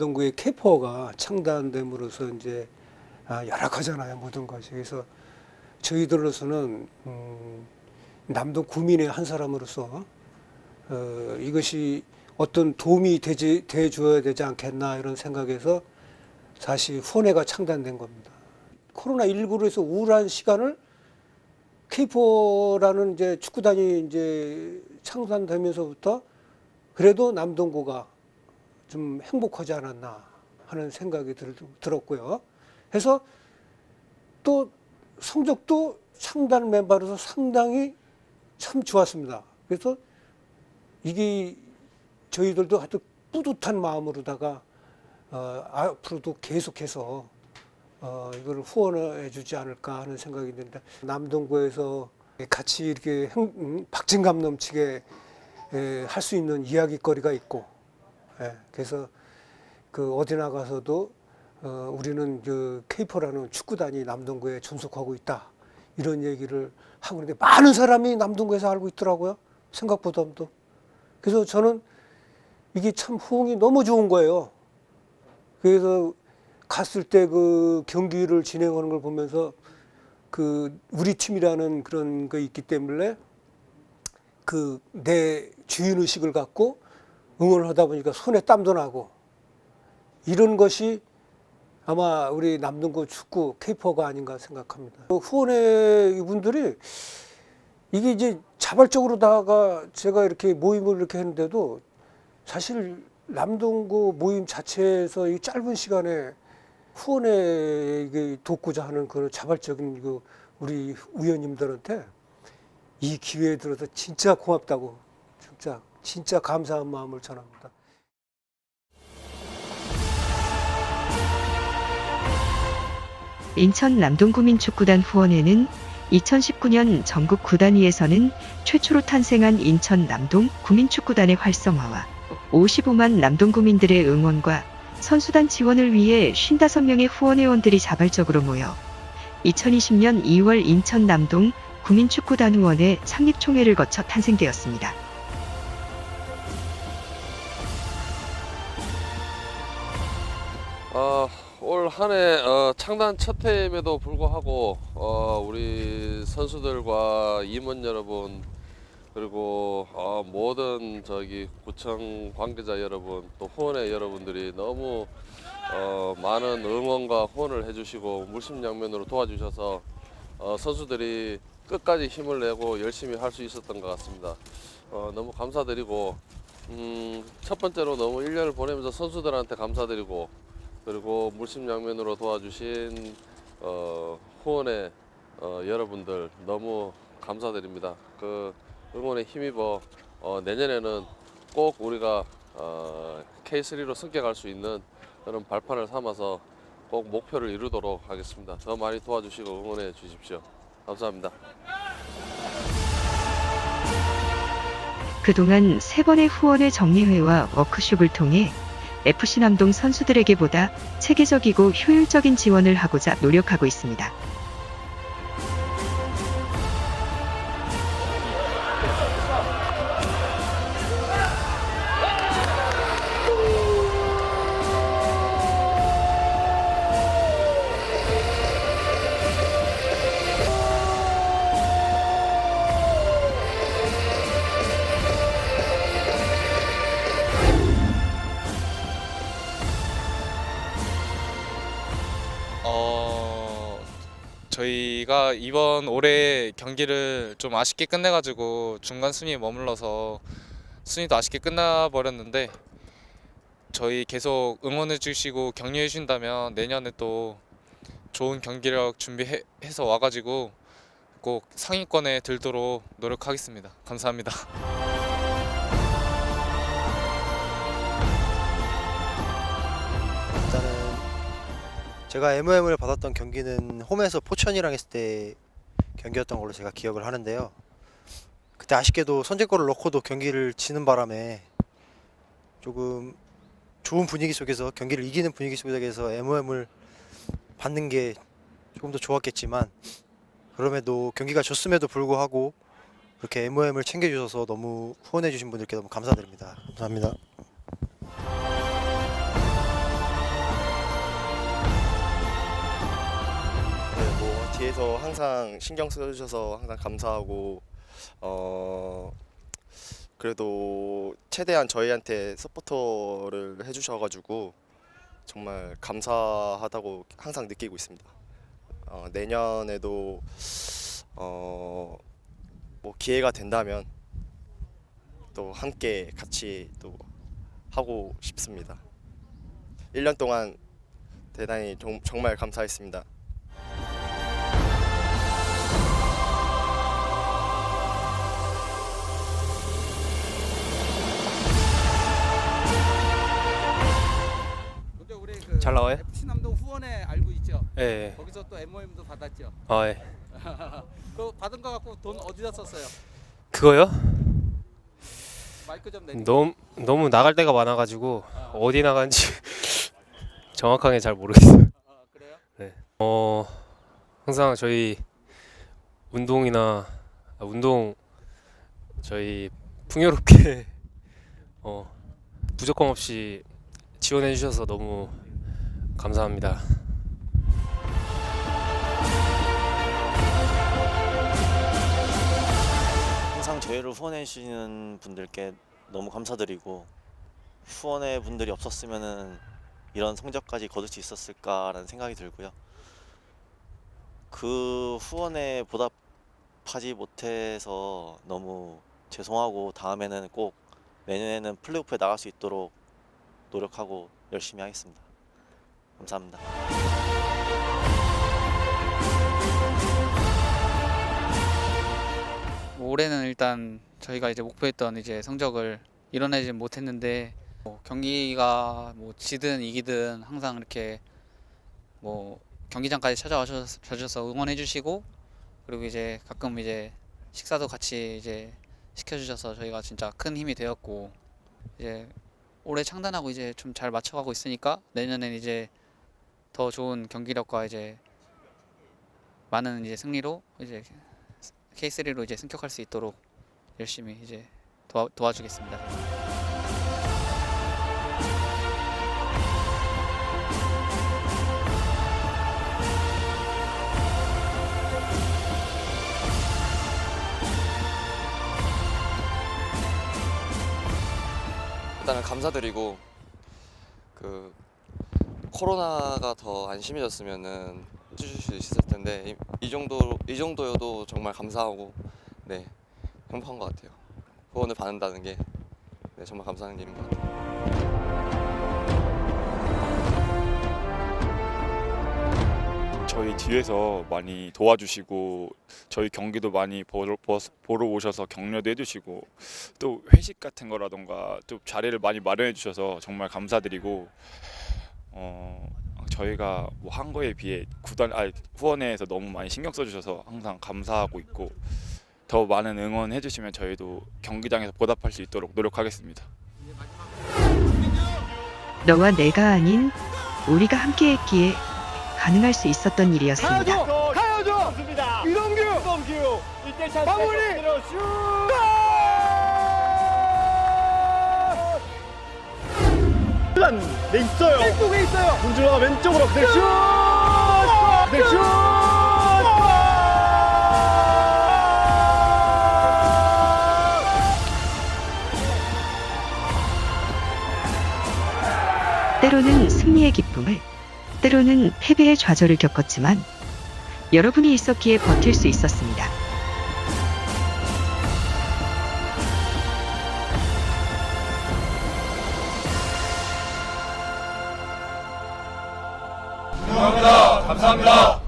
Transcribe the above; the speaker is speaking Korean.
남동구의 캐퍼가 창단됨으로써 이제 아, 열악하잖아요 모든 것이 그래서 저희들로서는 음, 남동 구민의 한 사람으로서 어, 이것이 어떤 도움이 되지 돼 줘야 되지 않겠나 이런 생각에서 다시 후원회가 창단된 겁니다. 코로나 19로 해서 우울한 시간을 케이퍼라는 이제 축구단이 이제 창단되면서부터 그래도 남동구가 좀 행복하지 않았나 하는 생각이 들, 들었고요. 해서 또 성적도 창단 멤버로서 상당히 참 좋았습니다. 그래서 이게 저희들도 하여튼 뿌듯한 마음으로다가 어, 앞으로도 계속해서 어, 이걸 후원해 주지 않을까 하는 생각이 드는데 남동구에서 같이 이렇게 행, 음, 박진감 넘치게 할 수 있는 이야기거리가 있고 예, 그래서 그 어디 나가서도 어, 우리는 그 케이퍼라는 축구단이 남동구에 존속하고 있다. 이런 얘기를 하고 있는데 많은 사람이 남동구에서 알고 있더라고요. 생각보다도. 그래서 저는 이게 참 호응이 너무 좋은 거예요. 그래서 갔을 때 그 경기를 진행하는 걸 보면서 그 우리 팀이라는 그런 거 있기 때문에 그 내 주인 의식을 갖고 응원을 하다 보니까 손에 땀도 나고 이런 것이 아마 우리 남동구 축구 케이퍼가 아닌가 생각합니다. 그 후원회 이분들이 이게 이제 자발적으로다가 제가 이렇게 모임을 이렇게 했는데도 사실 남동구 모임 자체에서 이 짧은 시간에 후원에 돕고자 하는 그런 자발적인 그 우리 위원님들한테 이 기회에 들어서 진짜 고맙다고 진짜 진짜 감사한 마음을 전합니다. 인천 남동구민축구단 후원회는 2019년 전국 구단위에서는 최초로 탄생한 인천 남동 구민축구단의 활성화와 55만 남동구민들의 응원과 선수단 지원을 위해 55명의 후원회원들이 자발적으로 모여 2020년 2월 인천 남동 구민축구단 후원회 창립총회를 거쳐 탄생되었습니다. 어, 올 한해 어, 창단 첫 해임에도 불구하고 어, 우리 선수들과 임원 여러분 그리고 어, 모든 저기 구청 관계자 여러분 또 후원회 여러분들이 너무 어, 많은 응원과 후원을 해주시고 물심양면으로 도와주셔서 어, 선수들이 끝까지 힘을 내고 열심히 할 수 있었던 것 같습니다. 어, 너무 감사드리고 음, 첫 번째로 너무 1년을 보내면서 선수들한테 감사드리고 그리고 물심양면으로 도와주신 어, 후원의 어, 여러분들 너무 감사드립니다. 그 응원에 힘입어 어, 내년에는 꼭 우리가 어, K3로 승격할 수 있는 그런 발판을 삼아서 꼭 목표를 이루도록 하겠습니다. 더 많이 도와주시고 응원해 주십시오. 감사합니다. 그동안 세 번의 후원회 정리회와 워크숍을 통해 FC 남동 선수들에게 보다 체계적이고 효율적인 지원을 하고자 노력하고 있습니다. 저희가 이번 올해 경기를 좀 아쉽게 끝내가지고 중간 순위에 머물러서 순위도 아쉽게 끝나버렸는데 저희 계속 응원해 주시고 격려해 주신다면 내년에 또 좋은 경기력 준비해서 와가지고 꼭 상위권에 들도록 노력하겠습니다. 감사합니다. 제가 MOM을 받았던 경기는 홈에서 포천이랑 했을 때 경기였던 걸로 제가 기억을 하는데요. 그때 아쉽게도 선제골을 넣고도 경기를 지는 바람에 조금 좋은 분위기 속에서 경기를 이기는 분위기 속에서 MOM을 받는 게 조금 더 좋았겠지만 그럼에도 경기가 졌음에도 불구하고 그렇게 MOM을 챙겨주셔서 너무 후원해주신 분들께 너무 감사드립니다. 감사합니다. 뒤에서 항상 신경 써주셔서 항상 감사하고 어 그래도 최대한 저희한테 서포터를 해주셔가지고 정말 감사하다고 항상 느끼고 있습니다. 어, 내년에도 어, 뭐 기회가 된다면 또 함께 같이 또 하고 싶습니다. 1년 동안 대단히 정, 정말 감사했습니다. 잘 나와요? FC 남동 후원회 알고 있죠? 예. 거기서 또 MOM도 받았죠. 아, 예. 그 받은 거 갖고 돈 어디다 썼어요? 그거요? 마이크 좀 내주. 너무 너무 나갈 데가 많아 가지고 어디 나간지 정확하게 잘 모르겠어요. 아, 그래요? 어, 항상 저희 운동이나 아, 운동 저희 풍요롭게 어, 부족함 없이 지원해 주셔서 너무 감사합니다. 항상 저희를 후원해 주시는 분들께 너무 감사드리고 후원의 분들이 없었으면은 이런 성적까지 거둘 수 있었을까라는 생각이 들고요. 그 후원에 보답하지 못해서 너무 죄송하고 다음에는 꼭 내년에는 플레이오프에 나갈 수 있도록 노력하고 열심히 하겠습니다. 감사합니다. 뭐 올해는 일단 저희가 이제 목표했던 이제 성적을 이뤄내지 못했는데 뭐 경기가 뭐 지든 이기든 항상 이렇게 뭐 경기장까지 찾아와 주셔서 응원해 주시고 그리고 이제 가끔 이제 식사도 같이 이제 시켜주셔서 저희가 진짜 큰 힘이 되었고 이제 올해 창단하고 이제 좀 잘 맞춰가고 있으니까 내년엔 이제 더 좋은 경기력과 이제 많은 이제 승리로 이제 K3로 이제 승격할 수 있도록 열심히 이제 도와, 도와주겠습니다. 일단은 감사드리고 그 코로나가 더 안 심해졌으면은 해주실 수 있을 텐데 이, 이 정도 이 정도여도 정말 감사하고 네 행복한 것 같아요. 후원을 받는다는 게 네, 정말 감사한 일인 것 같아요. 저희 뒤에서 많이 도와주시고 저희 경기도 많이 보러, 보- 보러 오셔서 격려도 해주시고 또 회식 같은 거라던가 또 자리를 많이 마련해 주셔서 정말 감사드리고 어 저희가 뭐 한 거에 비해 구단 아 후원회에서 너무 많이 신경 써주셔서 항상 감사하고 있고 더 많은 응원 해 주시면 저희도 경기장에서 보답할 수 있도록 노력하겠습니다. 너와 내가 아닌 우리가 함께했기에 가능할 수 있었던 일이었습니다. 가야죠. 이동규. 이동규. 마무리. 네 있어요. 왼쪽에 있어요. 문준호가 왼쪽으로 그대 슛! 그대 슛! 때로는 승리의 기쁨을, 때로는 패배의 좌절을 겪었지만 여러분이 있었기에 버틸 수 있었습니다. 감사합니다.